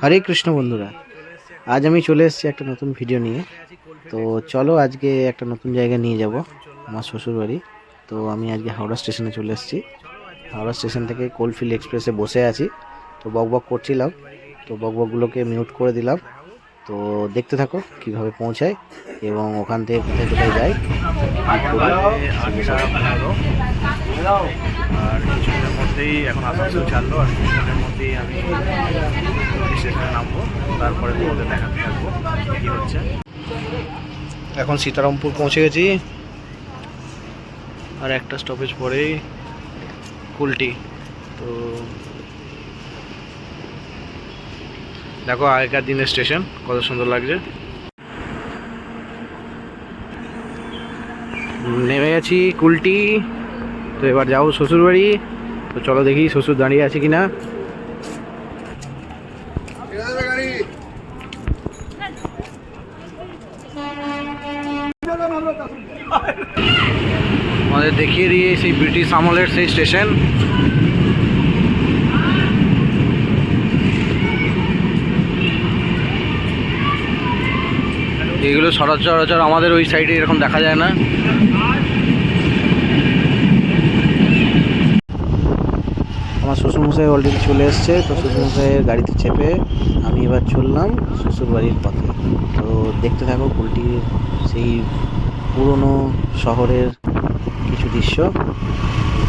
হরে কৃষ্ণ বন্ধুরা, আজ আমি চলে এসেছি একটা নতুন ভিডিও নিয়ে। তো চলো আজকে একটা নতুন জায়গায় নিয়ে যাব আমার শ্বশুর বাড়ি। তো আমি আজকে হাওড়া স্টেশনে চলে এসেছি। হাওড়া স্টেশন থেকে কোলফিল্ড এক্সপ্রেসে বসে আছি। তো বক বক করছিলাম, তো বক বকগুলোকে মিউট করে দিলাম। তো দেখতে থাকো কীভাবে পৌঁছায় এবং ওখান থেকে কোথায় কোথায় যায়। আর কিছুদিনের মধ্যেই এখন আসানসোল ছাড়লো, আর কিছুদিনের মধ্যেই আমি নামবো, তারপরে তোমাদের দেখাতে থাকব কী হচ্ছে। এখন সীতারামপুর পৌঁছে গেছি। আর একটা স্টপেজ পরেই কুলটি। তো দেখো আগেকার দিনের স্টেশন কত সুন্দর লাগছে। নেমে গেছি কুলটি। তো এবার যাব শ্বশুর বাড়ি তো চলো দেখি শ্বশুর দাঁড়িয়ে আছে কিনা। আমাদের দেখিয়ে দিয়ে সেই ব্রিটিশ আমলের সেই স্টেশন। এগুলো সরাচরাচর আমাদের ওই সাইডে এরকম দেখা যায় না। আমার শ্বশুরমশাই অলরেডি চলে এসছে, তো শ্বশুরমশাইয়ের গাড়িতে চেপে আমি এবার চললাম শ্বশুরবাড়ির পথে। তো দেখতে থাকো কুলটির সেই পুরনো শহরের কিছু দৃশ্য।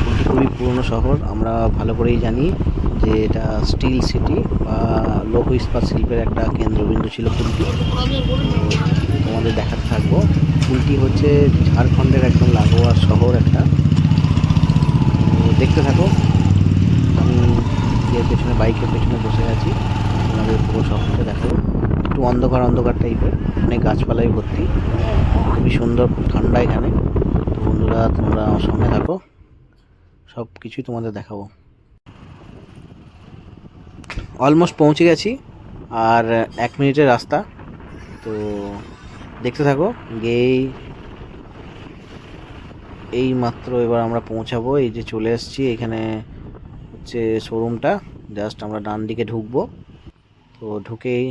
কুলটি খুবই পুরনো শহর, আমরা ভালো করেই জানি যে এটা স্টিল সিটি বা লৌহ ইস্পাত শিল্পের একটা কেন্দ্রবিন্দু ছিল কুলটি তোমাদের দেখাতে থাকব। কুলটি হচ্ছে ঝাড়খণ্ডের একদম লাগোয়া শহর একটা। দেখতে থাকো। আমি যে পেছনে বাইকের পেছনে বসে আছি। আপনাদের পুরো শহরটা দেখাবো। একটু অন্ধকার অন্ধকার টাইপের অনেক গাছপালায় ভর্তি। খুবই সুন্দর, খুব ঠান্ডা এখানে। তো বন্ধুরা, তোমরা আমার সঙ্গে থাকো। সব কিছুই তোমাদের দেখাবো। অলমোস্ট পৌঁছে গেছি, আর এক মিনিটের রাস্তা। তো দেখতে থাকো, গিয়েই এই মাত্র এবার আমরা পৌঁছাবো। এই যে চলে এসেছি, এখানে হচ্ছে শোরুমটা জাস্ট আমরা ডান দিকে ঢুকবো। তো ঢুকেই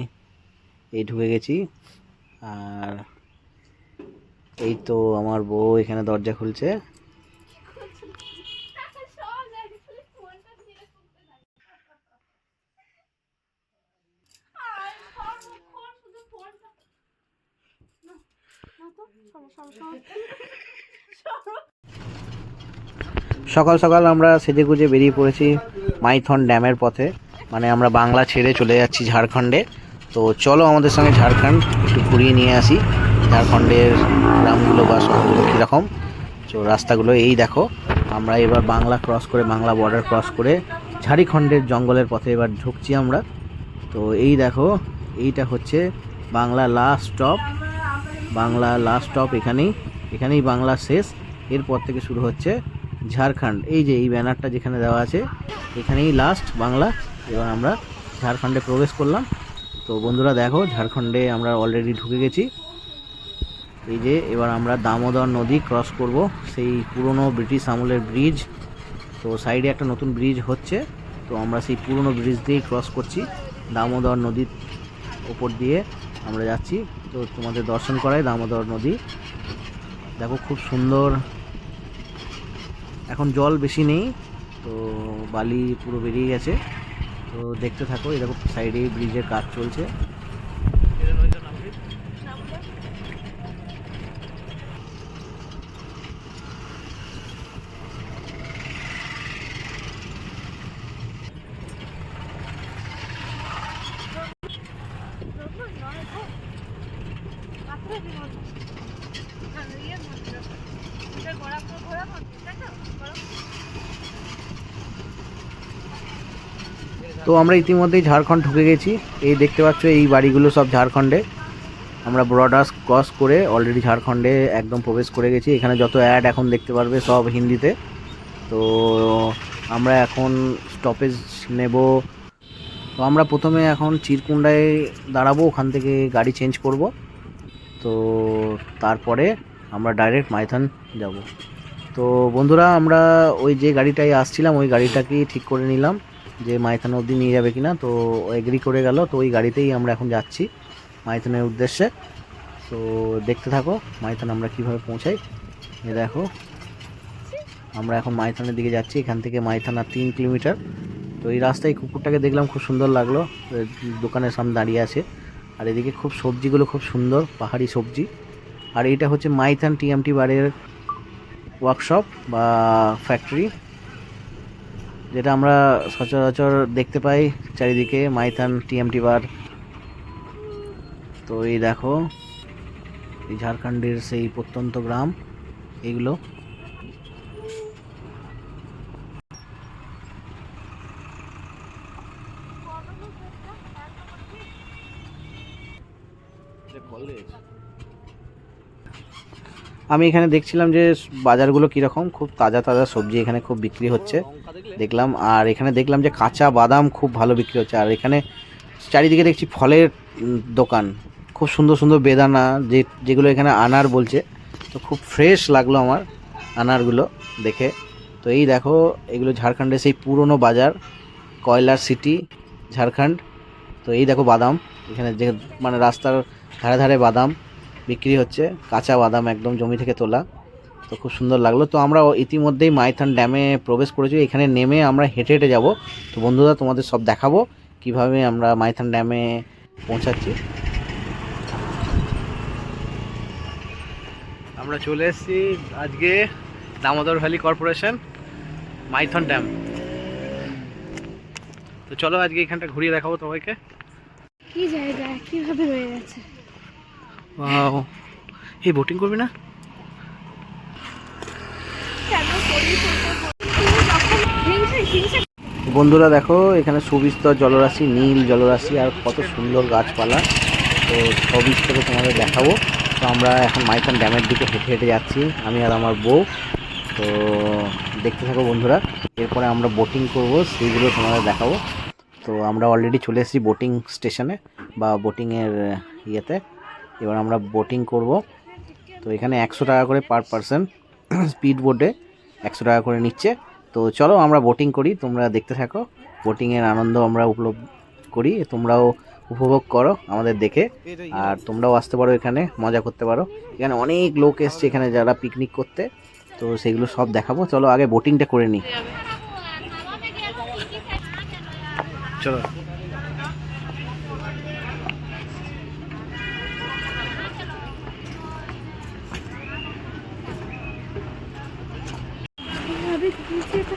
এই ঢুকে গেছি। আর এই তো আমার বউ এখানে দরজা খুলছে। সকাল সকাল আমরা সেজে গুজে বেরিয়ে পড়েছি মাইথন ড্যামের পথে। মানে আমরা বাংলা ছেড়ে চলে যাচ্ছি ঝাড়খণ্ডে। তো চলো আমাদের সঙ্গে ঝাড়খণ্ড, একটু ঘুরিয়ে নিয়ে আসি। ঝাড়খণ্ডের গ্রামগুলো বা শহরগুলো কীরকম? তো রাস্তাগুলো এই দেখো, আমরা এবার বাংলা ক্রস করে, বাংলা বর্ডার ক্রস করে ঝাড়খণ্ডের জঙ্গলের পথে এবার ঢুকছি আমরা। তো এই দেখো, এইটা হচ্ছে Bangla last stop Bangla last stop এখানেই এখানেই বাংলা শেষ। এরপর থেকে শুরু হচ্ছে ঝাড়খণ্ড। এই যে এই ব্যানারটা যেখানে দেওয়া আছে, এখানেই লাস্ট বাংলা। এবার আমরা ঝাড়খণ্ডে প্রবেশ করলাম। তো বন্ধুরা দেখো, ঝাড়খণ্ডে আমরা অলরেডি ঢুকে গেছি। এই যে, এবার আমরা দামোদর নদী ক্রস করব, সেই পুরনো ব্রিটিশ আমলের ব্রিজ তো সাইডে একটা নতুন ব্রিজ হচ্ছে, তো আমরা সেই পুরনো ব্রিজ দিয়েই ক্রস করছি, দামোদর নদীর ওপর দিয়ে আমরা যাচ্ছি। তো তোমাদের দর্শন করাই দামোদর নদী। দেখো, খুব সুন্দর। এখন জল বেশি নেই, তো বালি পুরো বেরিয়ে গেছে। তো দেখতে থাকো এরকম সাইডে ব্রিজের কাজ চলছে। তো আমরা ইতিমধ্যেই ঝাড়খণ্ড ঢুকে গেছি। এই দেখতে পাচ্ছ, এই বাড়িগুলো সব ঝাড়খণ্ডে। আমরা বর্ডার ক্রস করে অলরেডি ঝাড়খণ্ডে একদম প্রবেশ করে গেছি। এখানে যত অ্যাড এখন দেখতে পারবে সব হিন্দিতে। তো আমরা এখন স্টপেজ নেব। তো আমরা প্রথমে এখন চিরকুন্ডায় দাঁড়াবো, ওখান থেকে গাড়ি চেঞ্জ করব। তো তারপরে আমরা ডাইরেক্ট মাইথন যাব। তো বন্ধুরা, আমরা ওই যে গাড়িটায় আসছিলাম, ওই গাড়িটাকেই ঠিক করে নিলাম। যে মাইথান অবধি নিয়ে যাবে কিনা, তো এগ্রি করে গেল, তো ওই গাড়িতেই আমরা এখন যাচ্ছি মাইথানের উদ্দেশ্যে। তো দেখতে থাকো মাইথান আমরা কীভাবে পৌঁছাই। এ দেখো, আমরা এখন মাইথানের দিকে যাচ্ছি, এখান থেকে মাইথান তিন কিলোমিটার। তো এই রাস্তায় কুকুরটাকে দেখলাম খুব সুন্দর লাগল দোকানের সামনে দাঁড়িয়ে আছে। আর এদিকে খুব সবজিগুলো খুব সুন্দর, পাহাড়ি সবজি। আর এটা হচ্ছে মাইথান টিএমটি বারের ওয়ার্কশপ বা ফ্যাক্টরি যেটা আমরা সচরাচর দেখতে পাই চারিদিকে মাইথান টিএমটি বার। তো এই দেখো, এই ঝাড়খণ্ডের সেই প্রত্যন্ত গ্রাম, এইগুলো। আমি এখানে দেখছিলাম যে বাজারগুলো কীরকম, খুব তাজা তাজা সবজি এখানে খুব বিক্রি হচ্ছে। দেখলাম, আর এখানে দেখলাম যে কাঁচা বাদাম খুব ভালো বিক্রি হচ্ছে। আর এখানে চারিদিকে দেখছি ফলের দোকান। খুব সুন্দর সুন্দর বেদানা, যে, যেগুলো এখানে আনার বলছে। তো খুব ফ্রেশ লাগল আমার আনারগুলো দেখে। তো এই দেখো, এগুলো ঝাড়খণ্ডের সেই পুরনো বাজার, কয়লার সিটি, ঝাড়খণ্ড। তো এই দেখো বাদাম, এখানে যে মানে রাস্তার ধারে ধারে বাদাম। বিক্রি হচ্ছে, কাঁচা বাদাম একদম জমি থেকে তোলা। তো খুব সুন্দর লাগল। তো আমরা ইতিমধ্যেই মাইথান ড্যামে প্রবেশ করেছি। এখানে নেমে আমরা হেঁটে হেঁটে যাব। তো বন্ধুরা, তোমাদের সব দেখাবো কীভাবে আমরা মাইথান ড্যামে পৌঁছাচ্ছি। আমরা চলে এসেছি আজকে Damodar valley corporation Maithon dam. তো চলো আজকে এখানটা ঘুরিয়ে দেখাবো তোমাকে। কি জায়গা, কীভাবে রয়ে গেছে? Wow. এই বোটিং করবি না? বন্ধুরা দেখো, এখানে সুবিস্তর জলরাশি, নীল জলরাশি, আর কত সুন্দর গাছপালা। তো সবিস্তরে তোমাদের দেখাবো। তো আমরা এখন মাইথান ড্যামের দিকে হেঁটে হেঁটে যাচ্ছি, আমি আর আমার বউ। তো দেখতে থাকো বন্ধুরা, এরপরে আমরা বোটিং করব, সেইগুলো তোমাদের দেখাবো। তো আমরা অলরেডি চলে এসেছি বোটিং স্টেশনে বা বোটিংয়ের ইয়েতে। এবার আমরা বোটিং করব। তো এখানে একশো টাকা করে পার পারসন স্পিড বোটে একশো টাকা করে নিচ্ছে। তো চলো আমরা বোটিং করি, তোমরা দেখতে থাকো। বোটিংয়ের আনন্দ আমরা উপলব্ধ করি, তোমরাও উপভোগ করো আমাদের দেখে। আর তোমরাও আসতে পারো এখানে, মজা করতে পারো। এখানে অনেক লোক এসছে এখানে যারা পিকনিক করতে। তো সেগুলো সব দেখাবো। চলো আগে বোটিংটা করে নিই। চলো কীভাবে দিয়েছে এটা?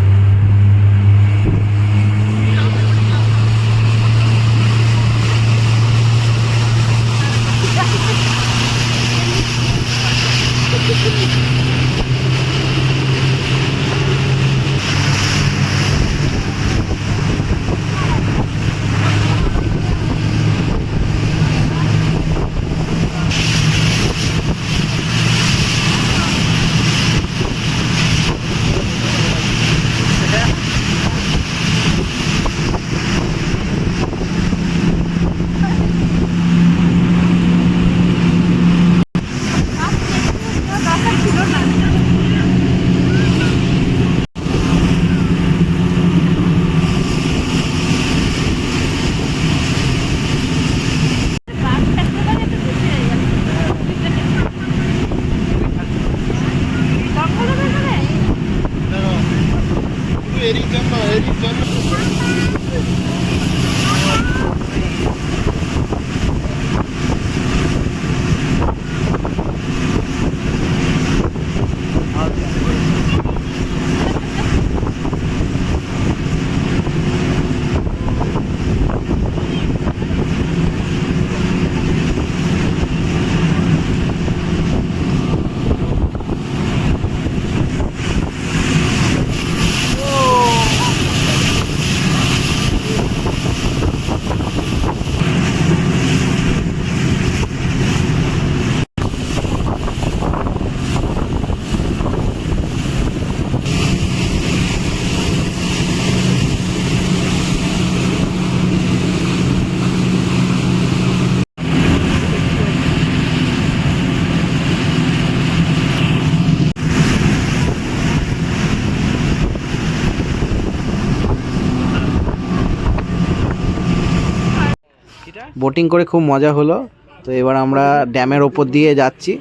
বোটিং করে খুব মজা হলো। তো এবার আমরা ড্যামের ওপর দিয়ে যাচ্ছি।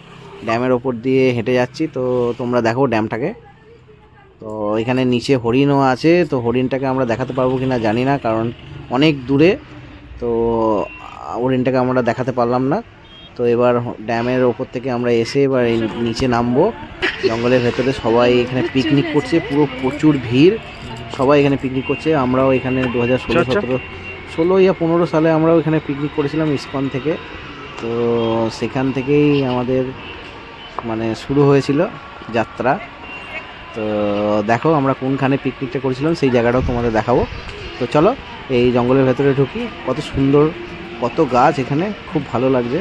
ড্যামের ওপর দিয়ে হেঁটে যাচ্ছি। তো তোমরা দেখো ড্যামটাকে। তো এখানে নিচে হরিণও আছে। তো হরিণটাকে আমরা দেখাতে পারব কি না জানি না কারণ অনেক দূরে। তো হরিণটাকে আমরা দেখাতে পারলাম না। তো এবার ড্যামের ওপর থেকে আমরা এসে এবার নিচে নামবো। জঙ্গলের ভেতরে সবাই এখানে পিকনিক করছে। পুরো প্রচুর ভিড়। সবাই এখানে পিকনিক করছে। আমরাও এখানে দু হাজার ষোলো আচ্ছা, আচ্ছা। সতেরো ষোলো ইয়া পনেরো সালে আমরাও এখানে পিকনিক করেছিলাম ইস্কন থেকে। তো সেখান থেকেই আমাদের মানে শুরু হয়েছিল যাত্রা। তো দেখো আমরা কোনখানে পিকনিকটা করেছিলাম, সেই জায়গাটাও তোমাদের দেখাবো। তো চলো, এই জঙ্গলের ভেতরে ঢুকি। কত সুন্দর, কত গাছ এখানে, খুব ভালো লাগছে।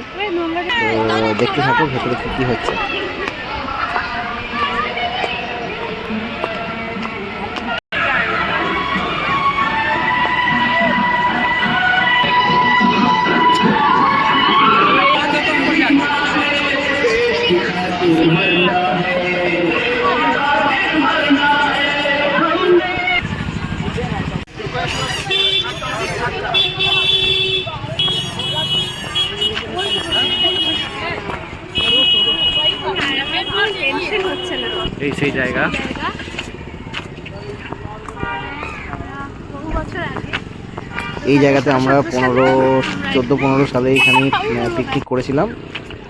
তো দেখতে থাকো ভেতরে কী কী হচ্ছে। টেনশন হচ্ছে না। এই সেই জায়গা। জায়গা বহু বছর আগে এই জায়গাতে আমরা পনেরো চোদ্দ পনেরো সালে এখানে পিকনিক করেছিলাম।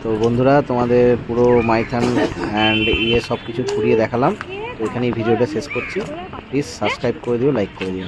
তো বন্ধুরা তোমাদের পুরো মাইথান অ্যান্ড ইয়ে সব কিছু ঘুরিয়ে দেখালাম। তো এখানেই ভিডিওটা শেষ করছি। প্লিজ সাবস্ক্রাইব করে দিও লাইক করে দিও।